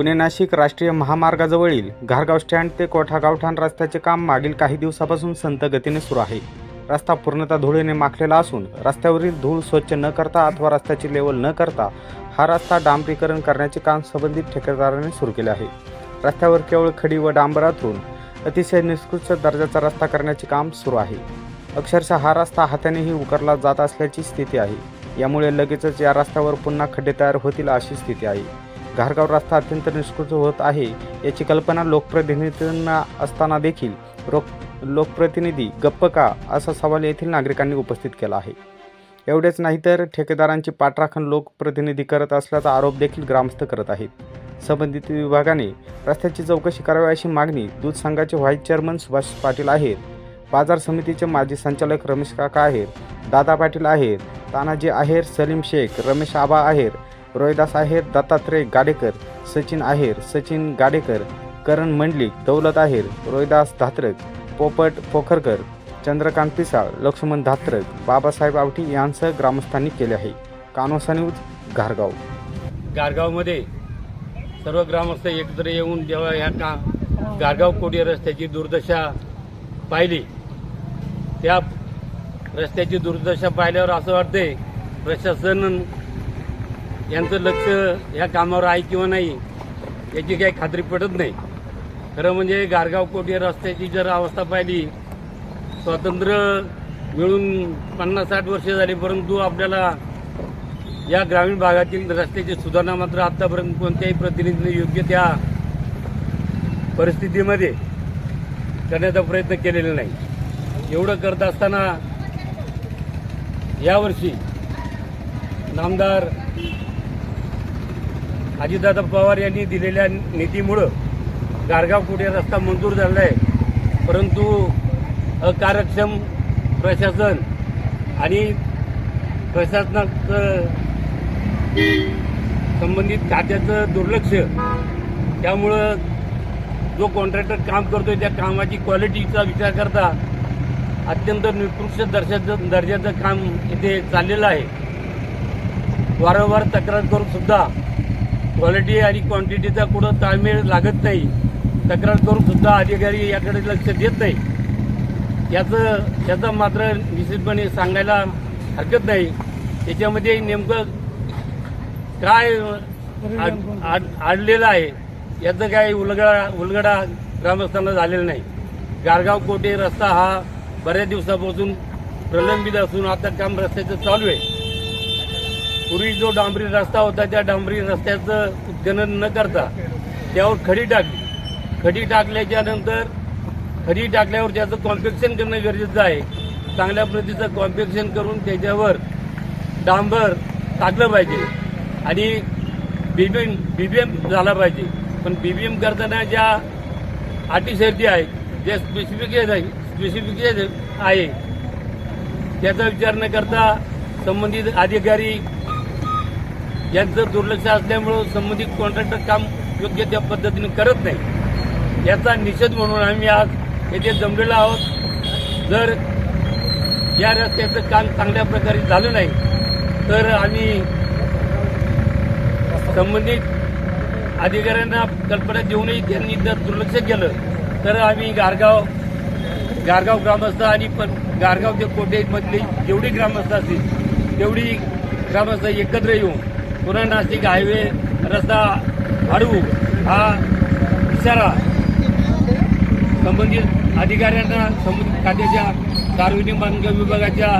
पुणे नाशिक राष्ट्रीय महामार्गाजवळील घारगाव स्टँड ते कोठा गावठाण रस्त्याचे काम मागील काही दिवसापासून संत गतीने सुरू आहे. रस्ता पूर्णतः धुळीने माखलेला असून रस्त्यावरील धूळ स्वच्छ न करता अथवा रस्त्याची लेवल न करता हा रस्ता डांबरीकरण करण्याचे काम संबंधित ठेकेदाराने सुरू केले आहे. रस्त्यावर केवळ खडी व डांबर अथरून अतिशय निष्कृष्ट दर्जाचा रस्ता करण्याचे काम सुरू आहे. अक्षरशः हा रस्ता हातानेही उकरला जात असल्याची स्थिती आहे. यामुळे लगेचच या रस्त्यावर पुन्हा खड्डे तयार होतील अशी स्थिती आहे. घारगाव रस्ता अत्यंत निष्कृत होत आहे. याची कल्पना लोकप्रतिनिधींना असताना देखील रोक लोकप्रतिनिधी गप्प का? असा सवाल येथील नागरिकांनी उपस्थित केला आहे. एवढेच नाही तर ठेकेदारांची पाठराखण लोकप्रतिनिधी करत असल्याचा आरोप देखील ग्रामस्थ करत आहेत. संबंधित विभागाने रस्त्याची चौकशी करावी अशी मागणी दूध संघाचे व्हाईस चेअरमन सुभाष पाटील आहेत. बाजार समितीचे माजी संचालक रमेश काका आहेत. दादा पाटील आहेत. तानाजी आहेर सलीम शेख रमेश आबा आहेर रोहिदास आहेर दत्तात्रय गाडेकर सचिन आहेर सचिन गाडेकर करण मंडलिक दौलत आहेर रोहिदास धात्रक पोपट पोखरकर चंद्रकांत पिसाळ लक्ष्मण धात्रक बाबासाहेब आवटी यांसह ग्रामस्थांनी केले आहे. कानोसा न्यूज घारगाव गारगावमध्ये सर्व ग्रामस्थ एकत्र येऊन जेव्हा ह्या का गारगाव कोडी रस्त्याची दुर्दशा पाहिली. त्या रस्त्याची दुर्दशा पाहिल्यावर असं वाटते प्रशासन यांचं लक्ष या कामावर आहे किंवा नाही याची काही खात्री पटत नाही. खरं म्हणजे गारगाव कोटी रस्त्याची जर अवस्था पाहिली स्वातंत्र्य मिळून पन्नास साठ वर्ष झाली परंतु आपल्याला या ग्रामीण भागातील रस्त्याची सुधारणा मात्र आतापर्यंत कोणत्याही प्रतिनिधीने योग्य त्या परिस्थितीमध्ये करण्याचा प्रयत्न केलेला नाही. एवढं करत असताना यावर्षी नामदार अजितदादा पवार यांनी दिलेल्या निधीमुळं गारगाव कुठे रस्ता मंजूर झाला आहे परंतु अकार्यक्षम प्रशासन आणि प्रशासनाचं संबंधित खात्याचं दुर्लक्ष त्यामुळं जो कॉन्ट्रॅक्टर काम करतोय त्या कामाची क्वालिटीचा विचार करता अत्यंत निकृष्ट दर्जाचं दर्जाचं काम इथे चाललेलं आहे. वारंवार तक्रार करून सुद्धा क्वालिटी आणि क्वांटिटीचा कुठं ताळमेळ लागत नाही. तक्रार करून सुद्धा अधिकारी याकडे लक्ष देत नाही. याचं याचं मात्र निश्चितपणे सांगायला हरकत नाही. त्याच्यामध्ये नेमकं काय आड- आडलेलं आहे याचं काय उलगडा उलगडा ग्रामस्थांना झालेला नाही. गारगाव कोटे रस्ता हा बऱ्याच दिवसापासून प्रलंबित असून आता काम रस्त्याचं चालू आहे. पूर्वी जो डांबरी रस्ता होता त्या डांबरी रस्त्याचं उत्खनन न करता त्यावर खडी टाकली. खडी टाकल्याच्या नंतर खडी टाकल्यावर त्याचं कॉम्पॅक्शन करणं गरजेचं आहे. चांगल्या प्रतीचं कॉम्पॅक्शन करून त्याच्यावर डांबर टाकलं पाहिजे. आणि बीबीएम बीबीएम झाला पाहिजे. पण बीबीएम करताना ज्या अटी शर्ती आहेत जे स्पेसिफिकेशन आहे स्पेसिफिकेशन आहे त्याचा विचार न करता संबंधित अधिकारी यांचं दुर्लक्ष असल्यामुळं संबंधित कॉन्ट्रॅक्टर काम योग्य त्या पद्धतीने करत नाही. याचा निषेध म्हणून आम्ही आज येथे जमलेलो आहोत. जर या रस्त्याचं काम चांगल्या प्रकारे झालं नाही तर आम्ही संबंधित अधिकाऱ्यांना कल्पना देऊनही त्यांनी जर दुर्लक्ष केलं तर आम्ही गारगाव गारगाव ग्रामस्थ आणि पण गारगाव ते कोटेमधली जेवढी ग्रामस्थ असतील तेवढी ग्रामस्थ एकत्र येऊन पुन्हा नाशिक हायवे रस्ता अडवू हा इशारा संबंधित अधिकाऱ्यांना संबंधित खात्याच्या सार्वजनिक बांधकाम विभागाच्या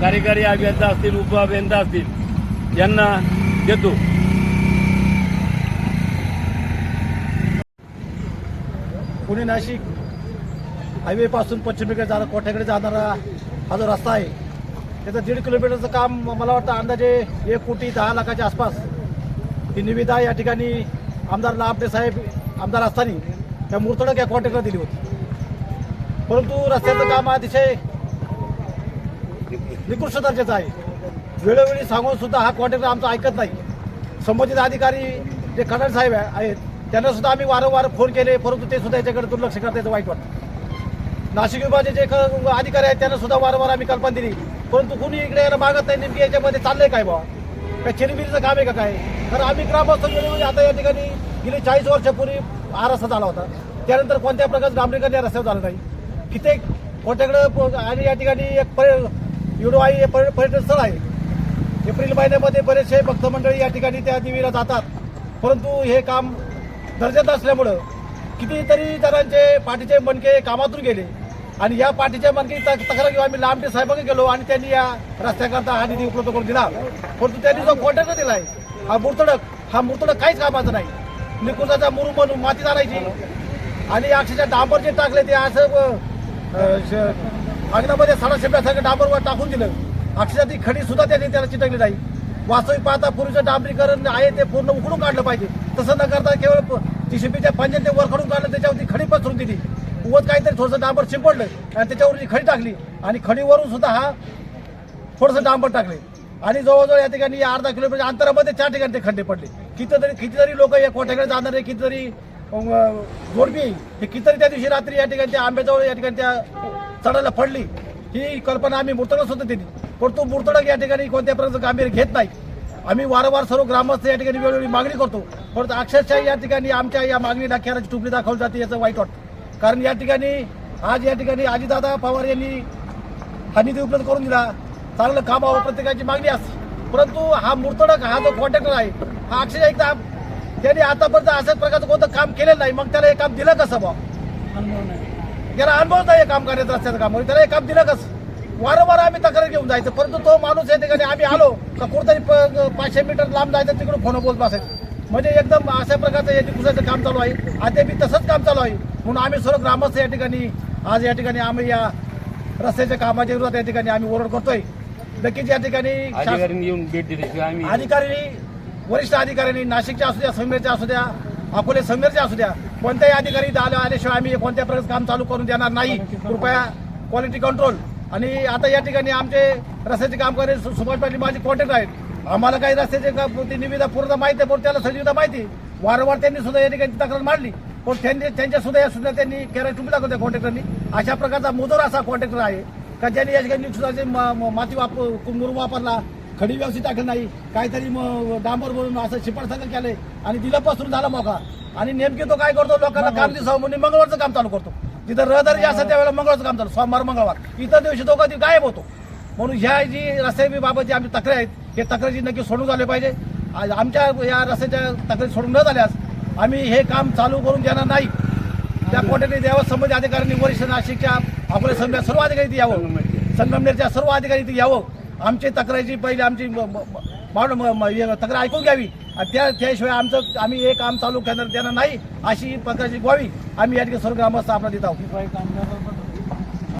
कार्यकारी अभियंता असतील उप अभियंता असतील यांना देतो. पुणे नाशिक हायवेपासून पश्चिमेकडे जाणार कोठ्याकडे जाणारा हा जो रस्ता आहे त्याचं दीड किलोमीटरचं काम मला वाटतं अंदाजे एक कोटी दहा लाखाच्या आसपास. ही निविदा या ठिकाणी आमदार लाभदे साहेब आमदार असताना त्या मुरतडक या कॉन्ट्रॅक्टला दिली होती. परंतु रस्त्याचं काम अतिशय निकृष्ट दर्जाचं आहे. वेळोवेळी सांगून सुद्धा हा कॉन्ट्रॅक्टर आमचं ऐकत नाही. संबंधित अधिकारी जे खडड साहेब आहेत त्यांना सुद्धा आम्ही वारंवार फोन केले परंतु ते सुद्धा याच्याकडे दुर्लक्ष करता येतं वाईट वाटतं. नाशिक विभागाचे जे अधिकारी आहेत त्यांना सुद्धा वारंवार आम्ही कल्पना दिली. परंतु कुणी इकडे यायला मागत नाही नेमकी याच्यामध्ये चाललंय काय बा काय चिरमिरीचं काम आहे का काय? तर आम्ही ग्रामस्थ वेळोवेळी आता या ठिकाणी गेली चाळीस वर्षापूर्वी हा रस्ता झाला होता. त्यानंतर कोणत्या प्रकारचं डांबरीकरण या रस्त्यावर झालं नाही. कित्येक कोट्याकडं आणि या ठिकाणी एक पर्य युडोआई हे पर्यटन स्थळ आहे. एप्रिल महिन्यामध्ये बरेचसे भक्त मंडळी या ठिकाणी त्या देवीला जातात. परंतु हे काम दर्जेदार असल्यामुळं कितीतरी जणांचे पाठीचे मणके कामातून गेले. आणि या पाठीच्या मणके तक्रार घेऊन आम्ही लांबटे साहेबांकडे गेलो आणि त्यांनी या रस्त्याकरता हा निधी उपलब्ध करून दिला. परंतु त्यांनी जो कॉन्ट्रॅक्टर आहे हा मुर्तडक हा मुर्तडक काहीच कामाचा नाही. निकुंजाचा मुरू म्हणून माती जाणायची आणि अक्षरशः डांबर जे टाकले ते असं श- अंगणामध्ये साडा डांबरवर टाकून दिलं. अक्षरशः ती खडी सुद्धा त्यांनी त्याला चिटकली नाही. वास्तविक पाहता पूर्वीचं डांबरीकरण आहे ते पूर्ण उकडून काढलं पाहिजे. तसं न करता केवळ ती शिपीच्या पंजात ते वर काढून काढलं त्याच्यावरती खडी पसरून दिली. उगत काहीतरी थोडंसं डांबर शिंपडलं आणि त्याच्यावरती खडी टाकली. आणि खडीवरून सुद्धा हा थोडंसं डांबर टाकले. आणि जवळजवळ या ठिकाणी अर्धा किलोमीटर अंतरामध्ये चार ठिकाणी ते खड्डे पडले. कितीतरी कितीतरी लोक या कोट्याकडे जाणारे कितीतरी गोडबी जोडपी हे कितीतरी त्या दिवशी रात्री या ठिकाणी त्या आंब्याजवळ या ठिकाणी त्या चढायला पडली. ही कल्पना आम्ही मुर्तडक सुद्धा दिली परंतु मुर्तडक या ठिकाणी कोणत्या प्रकारचं गांभीर्य घेत नाही. आम्ही वारंवार सर्व ग्रामस्थ या ठिकाणी वेळोवेळी मागणी करतो. परंतु अक्षरशः या ठिकाणी आमच्या या मागणीला खेळाची टुपली दाखवली जाते याचं वाईट वाटतं. कारण या ठिकाणी आज या ठिकाणी अजितदादा पवार यांनी हा निधी उपलब्ध करून दिला. चांगलं काम व्हावं प्रत्येकाची मागणी असते. परंतु हा मूर्तडक हा जो कॉन्ट्रॅक्टर आहे हा अक्षरशः एकदा त्यांनी आतापर्यंत अशाच प्रकारचं कोणतं काम केलेलं नाही. मग त्याला हे काम दिलं कसं बा त्याला अनुभव नाही हे काम करण्याचं रस्त्याचं काम. म्हणजे त्याला हे काम दिलं कसं? वारंवार आम्ही तक्रार घेऊन जायचं. परंतु तो माणूस या ठिकाणी आम्ही आलो का कुठेतरी प- पाचशे मीटर लांब जायचं तिकडून फोन बोलत बसायचं. म्हणजे एकदम अशा प्रकारचं या दिवसाचं काम चालू आहे. आता बी तसंच काम चालू आहे. म्हणून आम्ही सर्व ग्रामस्थ या ठिकाणी आज या ठिकाणी आम्ही या रस्त्याच्या कामाच्या विरोधात या ठिकाणी आम्ही ओरड करतोय. नक्कीच या ठिकाणी अधिकाऱ्यांनी वरिष्ठ अधिकाऱ्यांनी नाशिकच्या असू द्या समेरच्या असू द्या अकोले समेरच्या असू द्या कोणत्याही अधिकारी आल्याशिवाय आम्ही कोणत्या प्रकारचं काम चालू करून देणार नाही. कृपया क्वालिटी कंट्रोल आणि आता या ठिकाणी आमचे रस्त्याचे काम करणे सुभाष पाटील माझे कॉन्टॅक्ट आहेत. आम्हाला काही रस्त्याचे का ती निविदा पूर्ण माहिती आहे पण त्याला संजीवता माहिती वारंवार त्यांनी सुद्धा या ठिकाणी तक्रार मांडली. पण त्यांनी त्यांच्या सुद्धा या सुद्धा त्यांनी केरा टुपी दाखवत्या कॉन्ट्रॅक्टरनी. अशा प्रकारचा मोदर असा कॉन्ट्रॅक्टर आहे. का ज्यांनी या ठिकाणी सुद्धा म- माती वाप मुरुम वापरला खडी व्यवस्थित टाकली नाही काहीतरी मग डांबर बोलून असं शिपारसारखं केलंय आणि दिलं पसरून झाला मोका. आणि नेमके तो काय करतो? लोकांना काम दिसावं म्हणून मंगळवारचं काम चालू करतो. तिथं रहदारी असं त्यावेळेला मंगळवारचं काम चालू सोमवार मंगळवार. इतर दिवशी तो कधी गायब होतो. म्हणून ह्या जी रस्त्याबाबत जी आमची तक्रार आहेत हे तक्रारी नक्की सोडून झाले पाहिजे. आज आमच्या या रस्त्याच्या तक्रारी सोडून न झाल्यास आम्ही हे काम चालू करून देणार नाही. त्या कोट्याने द्यावं संबंधित अधिकाऱ्यांनी वरिष्ठ नाशिकच्या आपल्या समजा सर्व अधिकारी इथे यावं. संगमनेरच्या सर्व अधिकारी इथे यावं. आमची तक्रारीची पहिले आमची म- हे तक्रार ऐकून घ्यावी. त्या त्याशिवाय आमचं आम्ही हे काम चालू करणार देणार नाही अशी प्रकारची ग्वावी आम्ही या ठिकाणी सर्व ग्रामस्थ आपल्याला देत आहोत.